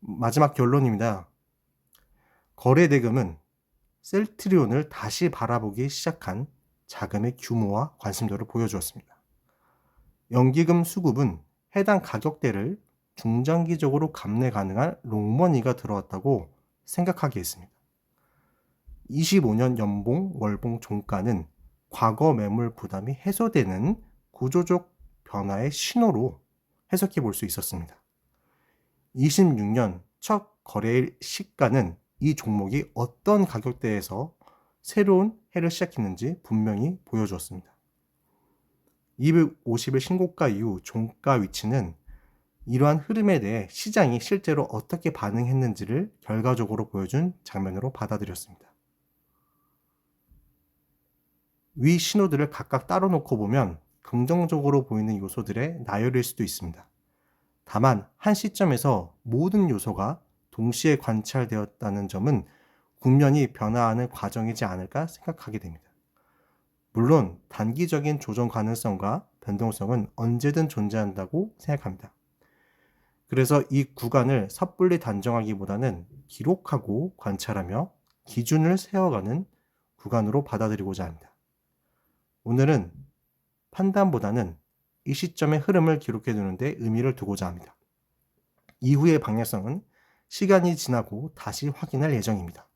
마지막 결론입니다. 거래 대금은 셀트리온을 다시 바라보기 시작한 자금의 규모와 관심도를 보여주었습니다. 연기금 수급은 해당 가격대를 중장기적으로 감내 가능한 롱머니가 들어왔다고 생각하게 했습니다. 25년 연봉 월봉 종가는 과거 매물 부담이 해소되는 구조적 변화의 신호로 해석해 볼 수 있었습니다. 26년 첫 거래일 시가는 이 종목이 어떤 가격대에서 새로운 해를 시작했는지 분명히 보여주었습니다. 250일 신고가 이후 종가 위치는 이러한 흐름에 대해 시장이 실제로 어떻게 반응했는지를 결과적으로 보여준 장면으로 받아들였습니다. 위 신호들을 각각 따로 놓고 보면 긍정적으로 보이는 요소들의 나열일 수도 있습니다. 다만 한 시점에서 모든 요소가 동시에 관찰되었다는 점은 국면이 변화하는 과정이지 않을까 생각하게 됩니다. 물론 단기적인 조정 가능성과 변동성은 언제든 존재한다고 생각합니다. 그래서 이 구간을 섣불리 단정하기보다는 기록하고 관찰하며 기준을 세워가는 구간으로 받아들이고자 합니다. 오늘은 판단보다는 이 시점의 흐름을 기록해 두는데 의미를 두고자 합니다. 이후의 방향성은 시간이 지나고 다시 확인할 예정입니다.